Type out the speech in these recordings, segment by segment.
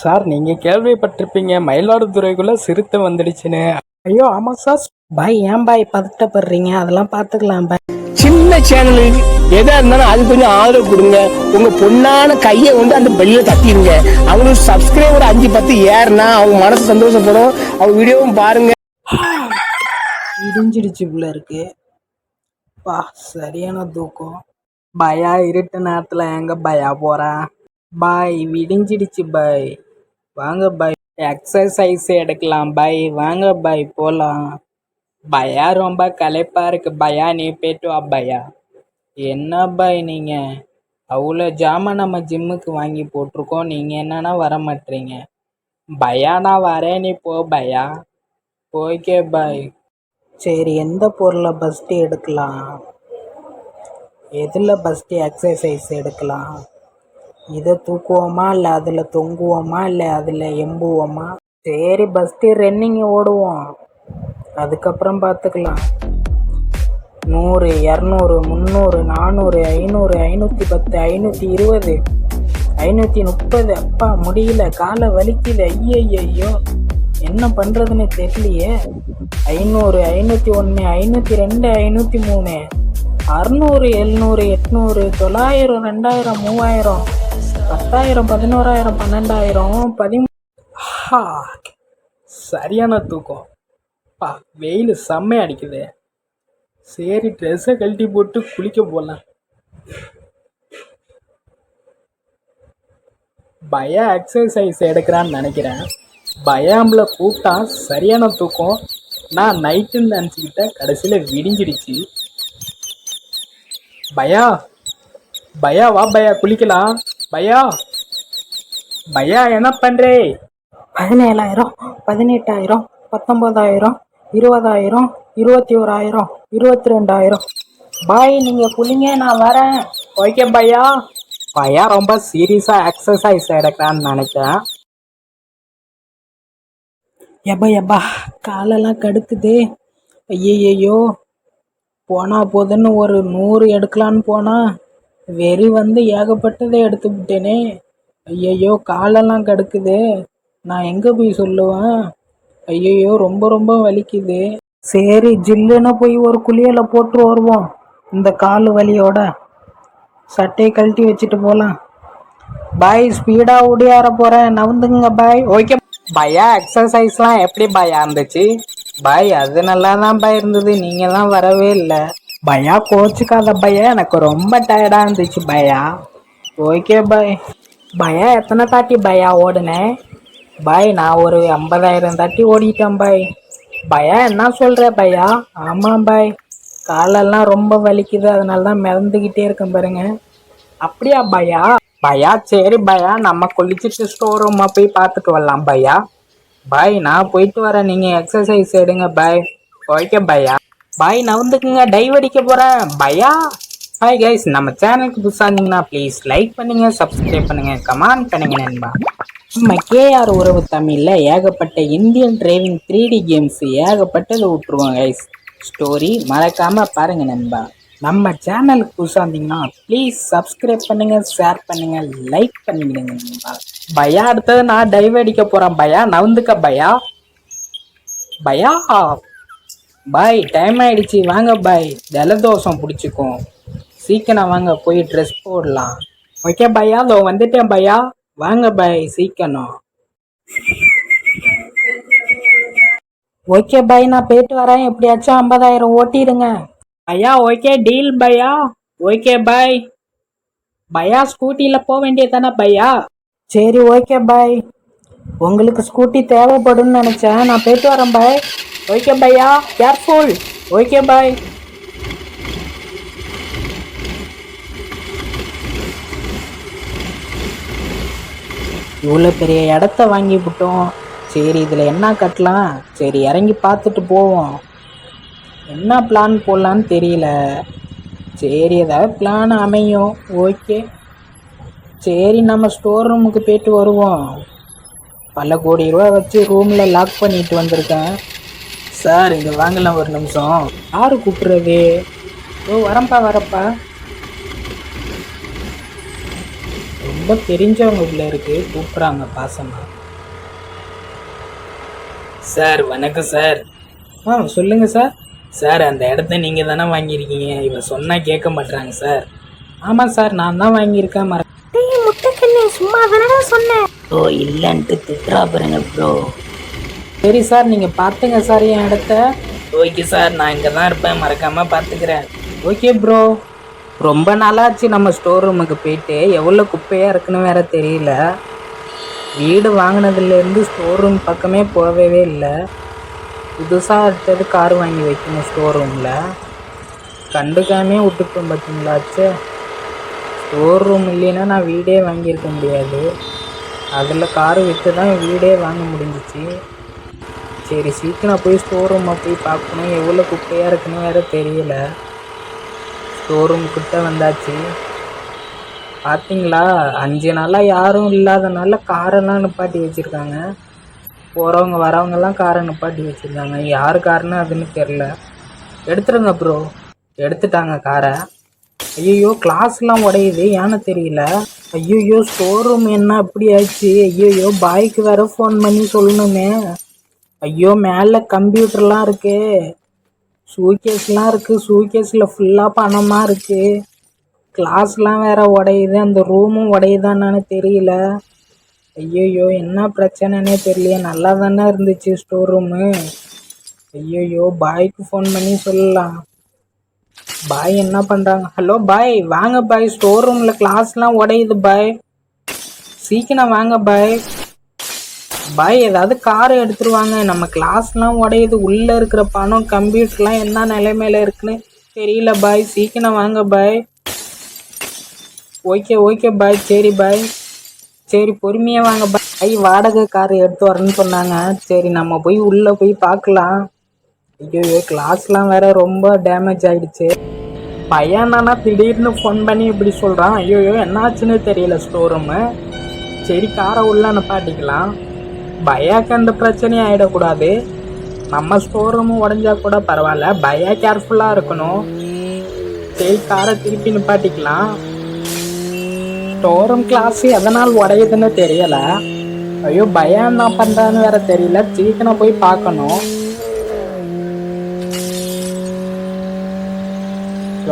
Sir நீங்கள் கேள்விப்பட்டிருப்பீங்க மயிலாடுதுறைக்குள்ளே சிறுத்தை வந்துடுச்சுன்னு. ஐயோ ஆமாம் சார். பாய் ஏன் பாய் பதட்டப்படுறீங்க? அதெல்லாம் பார்த்துக்கலாம் பாய். சின்ன சேனலுக்கு எதா இருந்தாலும் அது கொஞ்சம் ஆதரவு கொடுங்க. உங்க பொண்ணான கையை வந்து அந்த பெல்ல தட்டிடுங்க. அவங்களுக்கு சப்ஸ்கிரைபர் அஞ்சு பத்து ஏறுனா அவங்க மனசு சந்தோஷப்படும். அவங்க வீடியோவும் பாருங்க. இடிஞ்சிடுச்சு போல இருக்கு. பா சரியான தூக்கம். பயா இருட்டு நேரத்தில் எங்கே பயா போகிறேன் பாய் விடிஞ்சிடுச்சு பாய் வாங்க பாய் எக்ஸசைஸ் எடுக்கலாம் பாய் வாங்க பாய் போகலாம் பயா ரொம்ப களைப்பாக இருக்கு. பயா நீ போயிட்டு வா பயா. என்ன பாய் நீங்கள் அவ்வளோ ஜாமான் நம்ம ஜிம்முக்கு வாங்கி போட்டிருக்கோம். நீங்கள் என்னன்னா வர மாட்டீங்க. பயா நான் வரேன். நீ போ பயா. ஓகே பாய் சரி எந்த பொருளை ஃபஸ்ட்டு எடுக்கலாம்? எதில் ஃபஸ்ட்டு எக்ஸசைஸ் எடுக்கலாம்? இதை தூக்குவோமா இல்லை அதில் தொங்குவோமா இல்லை அதில் எம்புவோமா? சரி ஃபஸ்ட்டு ரன்னிங் ஓடுவோம். அதுக்கப்புறம் பார்த்துக்கலாம். நூறு இரநூறு முந்நூறு நானூறு ஐநூறு ஐநூற்றி பத்து ஐநூற்றி இருபது ஐநூற்றி முப்பது. அப்பா முடியல காலை வலிக்குது. ஐயோ என்ன பண்ணுறதுன்னு தெரியலையே. ஐநூறு ஐநூற்றி ஒன்று ஐநூற்றி ரெண்டு ஐநூற்றி மூணு அறுநூறு எழுநூறு எட்நூறு தொள்ளாயிரம் ரெண்டாயிரம் மூவாயிரம். பத்தாயிரம் பதினோராயிரம் பன்னெண்டாயிரம் பதிமூ ஹா சரியான தூக்கம். பா வெயில் செம்மையா அடிக்குது. சரி ட்ரெஸ்ஸை கழட்டி போட்டு குளிக்க போகலாம் பயா எக்ஸசைஸ் எடுக்கிறான்னு நினைக்கிறேன். பயாமில் கூப்பிட்டா சரியான தூக்கம். நான் நைட்டுன்னு நினச்சிக்கிட்டேன் கடைசியில் விடிஞ்சிடுச்சு பயா பயா வா பயா குளிக்கலாம். பயா பயா என்ன பண்ணுறே பதினேழாயிரம் பதினெட்டாயிரம் பத்தொம்போதாயிரம் இருபதாயிரம் இருபத்தி ஓராயிரம் இருபத்தி ரெண்டாயிரம் பாய் நீங்கள் குளிங்க நான் வரேன். ஓகே பையா. பையா ரொம்ப சீரியஸாக எக்ஸசைஸ் எடுக்கிறான்னு நினைக்கிறேன் எப்பா எப்பா காலெல்லாம் கடுக்குது ஐயையோ போனா போதுன்னு ஒரு நூறு எடுக்கலான்னு போனா. வெறி வந்து ஏகப்பட்டதை எடுத்து விட்டேனே. ஐயையோ காலெல்லாம் கடுக்குது. நான் எங்கே போய் சொல்லுவேன்? ஐயையோ ரொம்ப ரொம்ப வலிக்குது. சரி ஜில்லுன்னு போய் ஒரு குளியலை போட்டு வருவோம். இந்த கால் வலியோட. சட்டையை கழட்டி வச்சுட்டு போகலாம் பாய் ஸ்பீடாக ஓடியார போகிறேன் நவுந்துங்க பாய் ஓகே. பயா எக்ஸசைஸ்லாம் எப்படி பாயா இருந்துச்சு? பாய் அது நல்லா தான் பாய் இருந்தது. நீங்கள் தான் வரவே இல்லை. பையா கோச்சுக்காத பையா? எனக்கு ரொம்ப டயர்டாக இருந்துச்சு பையா. ஓகே பாய் பையா எத்தனை தாட்டி பையா ஓடுனேன் பாய் நான் ஒரு ஐம்பதாயிரம் தாட்டி ஓடிட்டேன் பாய். பையா என்ன சொல்கிற பையா? ஆமாம் பாய். காலெல்லாம் ரொம்ப வலிக்குது அதனால தான் மிதந்துக்கிட்டே இருக்கேன் பாருங்க. அப்படியா பையா? பையா சரி பையா நம்ம குளிச்சுட்டு ஸ்டோர் ரூமாக போய் பார்த்துட்டு வரலாம் பையா. பாய் நான் போயிட்டு வரேன் நீங்கள் எக்ஸசைஸ் எடுங்க பாய். ஓகே பையா. பாய் நவுந்துக்குங்க டைவ் அடிக்க போகிறேன் பயா ஹாய் கைஸ் நம்ம சேனலுக்கு புதுசாக இருந்தீங்கன்னா ப்ளீஸ் லைக் பண்ணுங்க சப்ஸ்கிரைப் பண்ணுங்க கமெண்ட் பண்ணுங்க நண்பா. நம்ம கேஆர் உறவு தமிழில் ஏகப்பட்ட Indian driving three D games ஏகப்பட்டது விட்ருவோம் கைஸ் ஸ்டோரி மறக்காமல் பாருங்கள் நண்பா. நம்ம சேனலுக்கு புதுசாக இருந்தீங்கன்னா ப்ளீஸ் சப்ஸ்கிரைப் பண்ணுங்கள் ஷேர் பண்ணுங்கள் லைக் பண்ணிவிடுங்க நண்பா. பயா அடுத்தது நான் டைவ் அடிக்க போகிறேன் பயா நவுந்துக்க பயா பயா பாய் டைம் ஆயிடுச்சு. வாங்க பாய். ஜலதோஷம் பிடிச்சிக்கும் சீக்கிரம் வாங்க போய் ட்ரெஸ் போடலாம். ஓகே பையா அதோ வந்துட்டேன் பையா வாங்க பாய் சீக்கிரம். ஓகே பாய் நான் போயிட்டு வரேன். எப்படியாச்சும் ஐம்பதாயிரம் ஓட்டிடுங்க. பையா ஓகே டீல் பையா ஓகே பாய் பையா ஸ்கூட்டியில் போக வேண்டியதானே பையா சரி ஓகே பாய் உங்களுக்கு ஸ்கூட்டி தேவைப்படும்னு நினச்சேன். நான் போயிட்டு வரேன் பாய் ஓகே பையா கேர்ஃபுல் ஓகே பாய் இவ்வளோ பெரிய இடத்த வாங்கி விட்டோம். சரி இதில் என்ன கட்டலாம்? சரி இறங்கி பார்த்துட்டு போவோம். என்ன பிளான் போடலான்னு தெரியல. சரி ஏதாவது பிளான் அமையும். ஓகே சரி நம்ம ஸ்டோர் ரூமுக்கு போயிட்டு வருவோம். பல கோடி ரூபா வச்சு ரூமில் லாக் பண்ணிட்டு வந்திருக்கேன். சார் இங்கே வாங்கலாம் ஒரு நிமிஷம். யாரு கூப்பிடுறது? ஓ வரப்பா வரப்பா ரொம்ப தெரிஞ்சவங்க உள்ள இருக்கு கூப்பிட்றாங்க பாசமா. சார் வணக்கம் சார். ஆ சொல்லுங்க சார். சார் அந்த இடத்த நீங்கள் தானே வாங்கியிருக்கீங்க. இவன் சொன்னால் கேட்க மாட்றாங்க சார். ஆமாம் சார் நான் தான் வாங்கியிருக்கேன் மற ஓ இல்லைன்ட்டு திட்டுறா பாருங்க ப்ரோ சரி சார் நீங்கள் பார்த்துங்க சார் என் இடத்த. ஓகே சார் நான் இங்கே தான் இருப்பேன் மறக்காமல் பார்த்துக்கிறேன் ஓகே ப்ரோ. ரொம்ப நாளாச்சு நம்ம ஸ்டோர் ரூமுக்கு போயிட்டு. எவ்வளோ குப்பையாக இருக்குன்னு வேற தெரியல. வீடு வாங்கினதுலேருந்து ஸ்டோர் ரூம் பக்கமே போகவே இல்லை. புதுசாக அடுத்தது கார் வாங்கி வைக்கணும் ஸ்டோர் ரூமில் கண்டுக்காமே விட்டுட்டோம் பார்த்தீங்களாச்சு ஸ்டோர் ரூம் இல்லைன்னா நான் வீடே வாங்கியிருக்க முடியாது. அதில் கார் விற்று தான் வீடே வாங்க முடிஞ்சிச்சு. சரி சீக்கிரம் போய் ஸ்டோர் ரூமை போய் பார்க்கணும். எவ்வளோ குப்பையாக இருக்குன்னு வேறு தெரியல. ஸ்டோர் ரூம் கிட்ட வந்தாச்சு. பார்த்தீங்களா அஞ்சு நாளாக யாரும் இல்லாதனால காரெல்லாம் நிப்பாட்டி வச்சுருக்காங்க. போகிறவங்க வரவங்கெல்லாம் காரை நிப்பாட்டி வச்சுருக்காங்க. யார் காருன்னு அதுன்னு தெரில எடுத்துருங்க ப்ரோ எடுத்துட்டாங்க காரை ஐயோ கிளாஸ்லாம் உடையுது. ஏன்னு தெரியல. ஐயோ ஸ்டோர் ரூம் என்ன அப்படி ஆச்சு? ஐயோ பாய்க்கு வேறு ஃபோன் பண்ணி சொல்லணுமே. ஐயோ மேலே கம்ப்யூட்டர்லாம் இருக்கு. ஷூகேஸ்லாம் இருக்கு. ஷூகேஸில் ஃபுல்லாக பணமாக இருக்கு. கிளாஸ்லாம் வேற உடையுது. அந்த ரூமும் உடையுதான்னு தெரியல. ஐயோயோ என்ன பிரச்சனைனே தெரியலையே. நல்லா தானே இருந்துச்சு ஸ்டோர் ரூமு ஐயோயோ பாய்க்கு ஃபோன் பண்ணி சொல்லலாம். பாய் என்ன பண்ணுறாங்க ஹலோ பாய் வாங்க பாய். ஸ்டோர் ரூமில் கிளாஸ்லாம் உடையுது பாய். சீக்கிரம் வாங்க பாய். பாய் ஏதாவது கார் எடுத்துருவாங்க. நம்ம கிளாஸ்லாம் உடையுது. உள்ளே இருக்கிற பணம் கம்ப்யூட்டர்லாம் என்ன நிலைமையில இருக்குன்னு தெரியல பாய். சீக்கிரம் வாங்க பாய். Okay okay bye. சரி பாய். சரி பொறுமையாக வாங்க பாய். வாடகை கார் எடுத்து வரேன்னு சொன்னாங்க. சரி நம்ம போய் உள்ளே போய் பார்க்கலாம். ஐயோ கிளாஸ்லாம் வேற ரொம்ப டேமேஜ் ஆகிடுச்சு பையனானா திடீர்னு ஃபோன் பண்ணி இப்படி சொல்கிறான் ஐயோ என்னாச்சுன்னு தெரியல ஸ்டோர் ரூமு சரி காரை உள்ள நிப்பாட்டிக்கலாம் பயாக்கு அந்த பிரச்சனையும் ஆகிடக்கூடாது நம்ம ஸ்டோர் ரூமும் உடஞ்சா கூட பரவாயில்ல. பயா கேர்ஃபுல்லாக இருக்கணும். சரி காரை திருப்பி நிப்பாட்டிக்கலாம். ஸ்டோர் ரூம் கிளாஸ் எதனால் உடையுதுன்னு தெரியலை. ஐயோ பயம் என்ன பண்ணுறான்னு வேற தெரியல. சீக்கிரம் போய் பார்க்கணும்.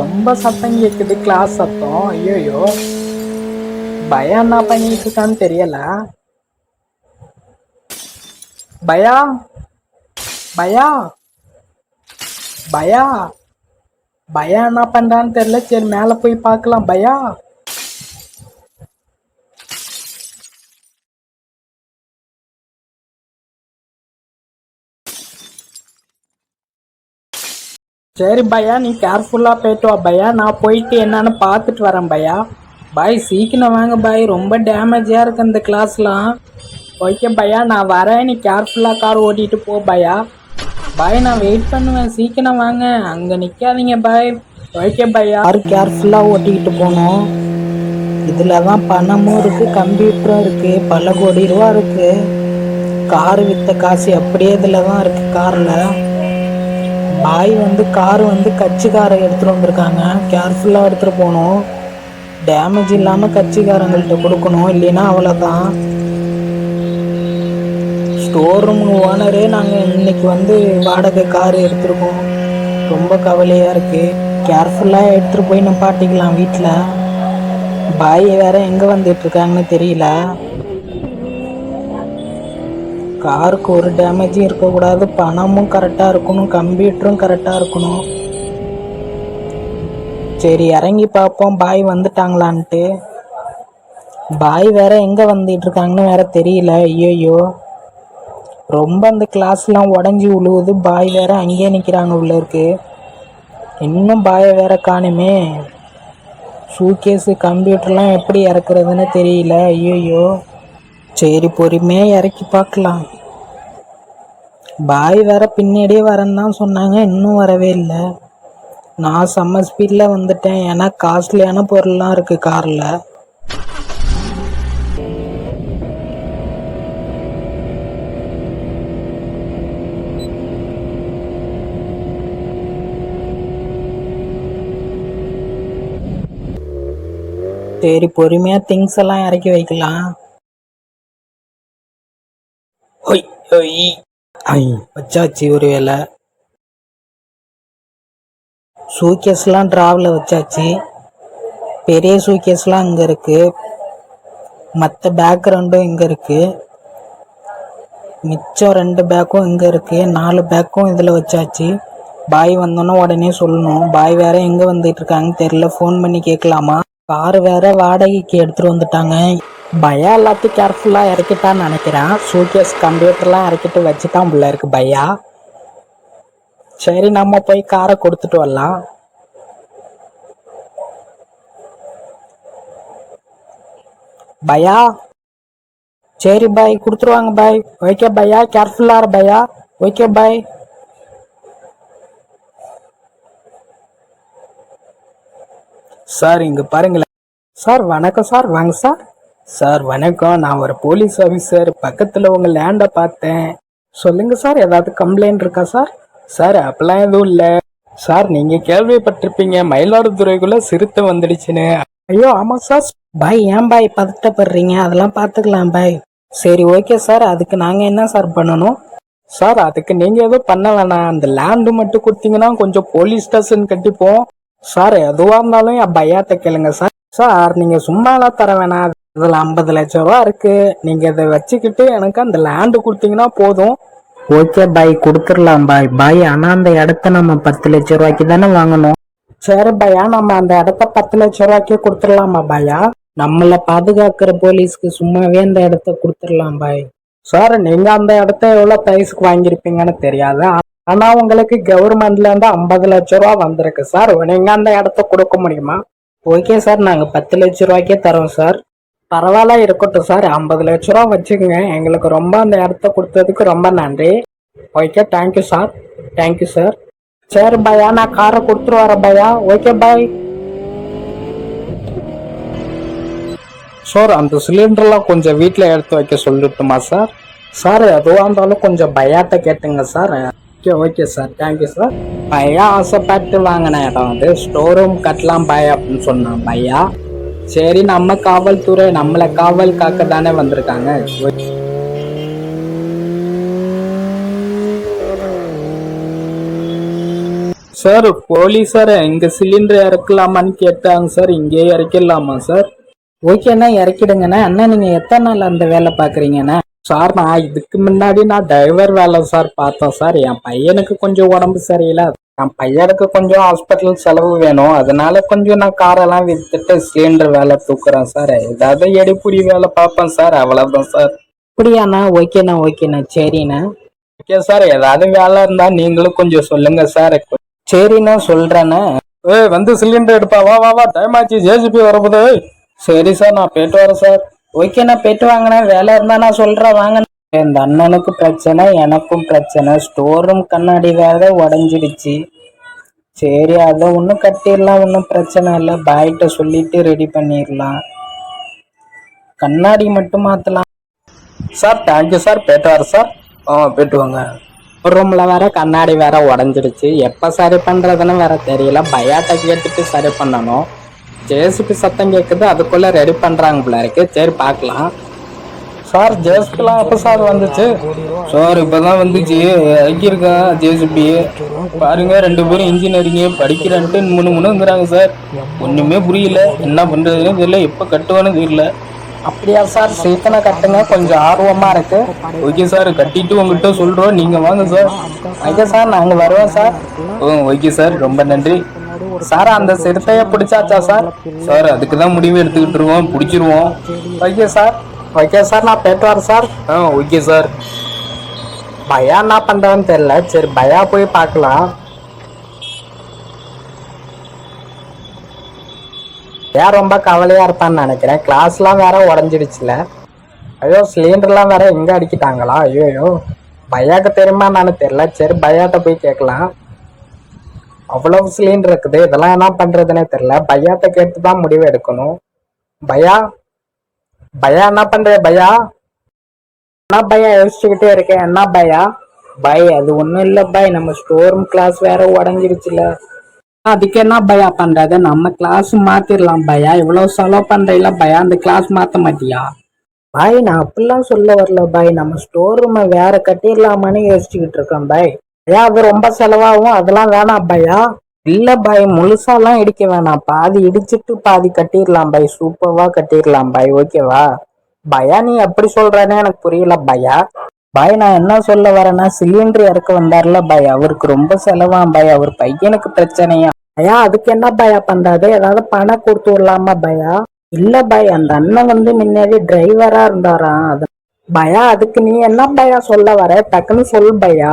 ரொம்ப சத்தம் கேட்குது கிளாஸ் சத்தம். ஐயோயோ. பயம் என்ன பண்ணிட்டு இருக்கான்னு தெரியலை. பயா? பயா? பயா? பயா என்ன பண்றான்னு தெரியல. சரி மேல போய் பார்க்கலாம். பயா? சரி பையா நீ கேர்ஃபுல்லாக போயிட்டு வா. பையா நான் போயிட்டு என்னன்னு பார்த்துட்டு வரேன் பையா. பாய் சீக்கிரம் வாங்க பாய். ரொம்ப டேமேஜாக இருக்கு இந்த கிளாஸ்லாம் ஓகே பையா. நான் வரேன் நீ கேர்ஃபுல்லாக கார் ஓட்டிட்டு போ பையா. பாய் நான் வெயிட் பண்ணுவேன். சீக்கிரம் வாங்க. அங்கே நிற்காதீங்க பாய் ஓகே பையா. கார் கேர்ஃபுல்லாக ஓட்டிக்கிட்டு போகணும். இதில் தான் பணமும் இருக்குது கம்ப்யூட்டரும் இருக்குது பல கோடி ரூபா இருக்குது கார் விற்ற காசு அப்படியே இதில் தான் இருக்குது காரில். பாய் வந்து கார் வந்து கட்சிக்காரை எடுத்துகிட்டு வந்திருக்காங்க. கேர்ஃபுல்லாக எடுத்துகிட்டு போகணும். டேமேஜ் இல்லாமல் கட்சிக்காரங்கள்ட்ட கொடுக்கணும். இல்லைன்னா அவ்வளோதான் ஸ்டோர் ரூம் ஓனரே நாங்கள் இன்னைக்கு வந்து வாடகை கார் எடுத்துருக்கோம். ரொம்ப கவலையாக இருக்குது கேர்ஃபுல்லாக எடுத்துகிட்டு போய் நம்ம பாட்டிக்கலாம் வீட்டில் பாய் வேற எங்கே வந்துட்டுருக்காங்கன்னு தெரியல. காருக்கு ஒரு டேமேஜும் இருக்கக்கூடாது. பணமும் கரெக்டாக இருக்கணும். கம்ப்யூட்டரும் கரெக்டாக இருக்கணும். சரி இறங்கி பார்ப்போம். பாய் வந்துட்டாங்களான்ட்டு. பாய் வேற எங்கே வந்துட்டு இருக்காங்கன்னு வேற தெரியல. ஐயோயோ. ரொம்ப அந்த கிளாஸ்லாம் உடஞ்சி உழுவுது பாய் வேற அங்கேயே நிற்கிறாங்க உள்ள இருக்கு. இன்னும் பாயை வேற காணுமே. ஷூகேஸு கம்ப்யூட்டர்லாம் எப்படி இறக்குறதுன்னு தெரியல. ஐயோயோ. சரி பொறுமையாக இறக்கி பார்க்கலாம். பாய் வேற பின்னாடியே வரேன்னு தான் சொன்னாங்க இன்னும் வரவே இல்லை. நான் செம்ம ஸ்பீடில் வந்துட்டேன். ஏன்னா காஸ்ட்லியான பொருள்லாம் இருக்குது காரில் சரி பொறுமையா திங்ஸ் எல்லாம் இறக்கி வைக்கலாம். ஹொய் ஹொய். ஐ வச்சாச்சு ஒரு வேலை சூக்கேஸ்லாம் டிராவில் வச்சாச்சு. பெரிய சூக்கேஸ்லாம் இங்கே இருக்கு. மற்ற பேக்ரவுண்டும் இங்கே இருக்கு. மிச்சம் ரெண்டு பேக்கும் இங்கே இருக்கு. நாலு பேக்கும் இதில் வச்சாச்சு. பாய் வந்தோன்னே உடனே சொல்லணும். பாய் வேற எங்கே வந்துட்டு இருக்காங்கன்னு தெரியல. ஃபோன் பண்ணி கேட்கலாமா? கார் வேற வாடகைக்கு எடுத்துட்டு வந்துட்டாங்க. பயா எல்லாத்தையும் கேர்ஃபுல்லாக இறக்கிட்டான்னு நினைக்கிறேன். சூக்கேஸ் கம்ப்யூட்டர்லாம் இறக்கிட்டு வச்சுட்டான் உள்ள இருக்கு பையா. சரி நம்ம போய் காரை கொடுத்துட்டு வரலாம். பையா? சரி பாய் கொடுத்துருவாங்க பாய். ஓகே பையா கேர்ஃபுல்லா பையா. ஓகே பாய் சார் இங்க பாருங்களேன். சார் வணக்கம் சார். வாங்க சார். சார் வணக்கம். நான் ஒரு போலீஸ் ஆஃபீஸர் பக்கத்துல உங்க லேண்டை பார்த்தேன். சொல்லுங்க சார் ஏதாவது கம்ப்ளைண்ட் இருக்கா சார்? சார் அப்பெல்லாம் எதுவும் இல்லை. சார் நீங்க கேள்விப்பட்டிருப்பீங்க. மயிலாடுதுறைக்குள்ள சிறுத்தை வந்துடுச்சுன்னு. ஐயோ ஆமா சார். பாய் ஏன் பாய் பதட்டப்படுறீங்க? அதெல்லாம் பார்த்துக்கலாம் பாய். சரி ஓகே சார். அதுக்கு நாங்க என்ன சார் பண்ணணும்? சார் அதுக்கு நீங்க எதுவும் பண்ண வேணாம். அந்த லேண்டு மட்டும் கொடுத்தீங்கன்னா கொஞ்சம் போலீஸ் ஸ்டேஷன் கட்டிப்போம். சார் எதுவா இருந்தாலும் என் பையாட்ட கேளுங்க சார். சார் நீங்க சும்மாலாம் தர வேணாம். இதுல ஐம்பது லட்சம் ரூபா இருக்கு. நீங்க இதை வச்சுக்கிட்டு எனக்கு அந்த லேண்டு கொடுத்தீங்கன்னா போதும். ஓகே பாய் கொடுத்துடலாம் பாய் பாய் ஆனா அந்த இடத்த நம்ம பத்து லட்சம் ரூபாய்க்கு தானே வாங்கணும்? சரி பையா நம்ம அந்த இடத்த பத்து லட்சம் ரூபாய்க்கு கொடுத்துடலாமா பாயா நம்மள பாதுகாக்கிற போலீஸ்க்கு சும்மாவே அந்த இடத்த கொடுத்துடலாம் பாய் சார் நீங்க அந்த இடத்த எவ்வளவு பிரைஸ்க்கு வாங்கியிருப்பீங்கன்னு தெரியாது. ஆனா உங்களுக்கு கவர்மெண்ட்ல இருந்து ஐம்பது லட்சம் ரூபா வந்திருக்கு சார். நீங்க அந்த இடத்த கொடுக்க முடியுமா? ஓகே சார் நாங்க பத்து லட்சம் ரூபாய்க்கே தரோம் சார். பரவாயில்ல இருக்கட்டும் சார். ஐம்பது லட்ச ரூபா வச்சுக்கோங்க. எங்களுக்கு ரொம்ப அந்த இடத்த கொடுத்ததுக்கு ரொம்ப நன்றி. Okay thank you sir. Thank you sir. சரி பையா நான் காரை கொடுத்துட்டு வரேன் பையா ஓகே பாய் சார் அந்த சிலிண்டர்லாம் கொஞ்சம் வீட்டில் எடுத்து வைக்க சொல்லட்டுமா சார்? சார் எதுவாக இருந்தாலும் கொஞ்சம் பயாட்ட கேட்டுங்க sir. Okay okay sir thank you sir பையா ஆசைப்பட்டு வாங்கின இடம் வந்து ஸ்டோர் ரூம் கட்டலாம் பை அப்படின்னு சொன்னான் பையா சரி நம்ம காவல்துறை நம்மளை காவல் காக்க தானே வந்திருக்காங்க சார் போலீஸார் இங்கே சிலிண்டர் இறக்கலாமான்னு கேட்டாங்க சார் இங்கேயே இறக்கிடலாமா சார் ஓகேண்ணா இறக்கிடுங்கண்ணா அண்ணா நீங்கள் எத்தனை நாள் அந்த வேலை பார்க்குறீங்கண்ணா சார் நான் இதுக்கு முன்னாடி நான் டிரைவர் வேலை சார் பார்த்தேன் சார். என் பையனுக்கு கொஞ்சம் உடம்பு சரியில்லை. என் பையனுக்கு கொஞ்சம் ஹாஸ்பிட்டல் செலவு வேணும். அதனால கொஞ்சம் நான் காரெல்லாம் வித்துட்டு சிலிண்டர் வேலை தூக்குறேன் சார். ஏதாவது எடுப்புடி வேலை பார்ப்பேன் சார். அவ்வளவுதான் சார். அப்படியாண்ணா? ஓகேண்ணா ஓகேண்ணா. சரிண்ணா. Okay sir. ஏதாவது வேலை இருந்தா நீங்களும் கொஞ்சம் சொல்லுங்க சார். சரிண்ணா சொல்றேண்ணா. ஏய் வந்து சிலிண்டர் எடுப்பா. வா வா வா. டைம் ஆச்சு. ஜேசிபி வரப்போது சரி சார். நான் போயிட்டு வரேன் சார். ஓகே நான் போயிட்டு வாங்கண்ணா வேலை இருந்தா நான் சொல்றேன். வாங்க. இந்த அண்ணனுக்கு பிரச்சனை எனக்கும் பிரச்சனை. ஸ்டோர் ரூம் கண்ணாடி வேற உடஞ்சிடுச்சு. சரி அதை ஒன்றும் கட்டிடலாம். ஒன்றும் பிரச்சனை இல்லை. பாய்கிட்ட சொல்லிட்டு ரெடி பண்ணிடலாம். கண்ணாடி மட்டும் மாற்றலாம் சார் தேங்க்யூ சார். போயிட்டு வர சார். ஆ போயிட்டு வாங்க. ரூமில் வேற கண்ணாடி வேற உடஞ்சிடுச்சு. எப்போ சரி பண்ணுறதுன்னு வேற தெரியல. பயாட்ட கேட்டுட்டு சரி பண்ணணும். ஜேசிபி சத்தம் கேக்குது அதுக்குள்ள ரெடி பண்றாங்க போல இருக்கு. சரி பார்க்கலாம். சார் ஜேசிபிலாம் எப்போ சார் வந்துச்சு? சார் இப்பதான் வந்துச்சு. இறக்கியிருக்கேன் ஜேசிபி பாருங்க ரெண்டு பேரும் இன்ஜினியரிங் படிக்கிறேன்ட்டு மூணு மூணுங்கிறாங்க சார் ஒண்ணுமே புரியல. என்ன பண்றதுன்னு தெரியல. எப்போ கட்டுவான்னு தெரியல. அப்படியா சார் சீக்கிரம் கட்டுங்க. கொஞ்சம் ஆர்வமா இருக்கு. ஓகே சார் கட்டிட்டு உங்ககிட்ட சொல்றோம். நீங்க வாங்க சார் ஓகே சார் நாங்க வருவோம் சார் ஓகே சார் ரொம்ப நன்றி. சார் அந்த சிறுத்தைய பிடிச்சாச்சா சார்? சார் அதுக்கு தான் முடிவு எடுத்துக்கிட்டு இருக்கோம். பிடிச்சிருவோம். Okay sir. ஓகே சார் நான் போயிட்டு வரேன் சார். ஆ ஓகே சார். பயா என்ன பண்றான்னு தெரியல. சரி பயா போய் பார்க்கலாம். ஏன் ரொம்ப கவலையா இருப்பான்னு நினைக்கிறேன். கிளாஸ்லாம் வேற உடஞ்சிடுச்சுல. ஐயோ சிலிண்டர்லாம் வேற எங்க அடிக்கிட்டாங்களா? ஐயோ ஐயோ. பையாக்கு தெரியுமா என்னன்னு தெரியல. சரி பையாட்ட போய் கேட்கலாம். அவ்வளவு சிலிண்டர் இருக்குது. இதெல்லாம் என்ன பண்றதுன்னே தெரியல. பையாட்ட கேட்டு தான் முடிவு எடுக்கணும். பையா? பையா என்ன பண்ற பையா? என்ன பையா யோசிச்சுக்கிட்டே இருக்கேன் என்ன பையா? பை அது ஒன்றும் இல்லை பை. நம்ம ஸ்டோர் ரூம் கிளாஸ் வேற உடஞ்சிருச்சுல. அதுக்கு என்ன பயா பண்றது? நம்ம கிளாஸ் மாத்திரலாம் பயா. இவ்வளவு செலவு பண்றீங்களா பயா. அந்த கிளாஸ் மாத்த மாட்டியா? பாய் நான் அப்படிலாம் சொல்ல வரல பாய் நம்ம ஸ்டோர் ரூமை வேற கட்டிடலாமான்னு யோசிச்சுக்கிட்டு இருக்கேன் பாய் ஐயா அது ரொம்ப செலவாகும். அதெல்லாம் வேணாம் பயா. இல்ல பாய் முழுசாலாம் இடிக்க வேணாம். பாதி இடிச்சிட்டு பாதி கட்டிடலாம் பாய் சூப்பர்வா கட்டிடலாம் பாய் ஓகேவா பயா நீ எப்படி சொல்றேன்னு எனக்கு புரியல பயா. பாய் நான் என்ன சொல்ல வரேன்னா சிலிண்டர் இறக்க வந்தார்ல பாய் அவருக்கு ரொம்ப செலவாம் பாய் அவர் பையனுக்கு பிரச்சனையா? பயா அதுக்கு என்ன பயா பண்றது? ஏதாவது பணம் கொடுத்து விடலாமா பயா? இல்ல பாய் அந்த அண்ணன் வந்து முன்னாடி டிரைவரா இருந்தாராம். அது பயா அதுக்கு நீ என்ன பயா சொல்ல வர? டக்குன்னு சொல் பயா.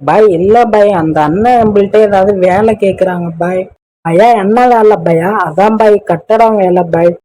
பாய் இல்ல பாய் அந்த அண்ணன் நம்மள்ட்ட ஏதாவது வேலை கேக்குறாங்க பாய். பயா என்ன வேலை பயா? அதான் பாய் கட்டடம் வேலை பாய்.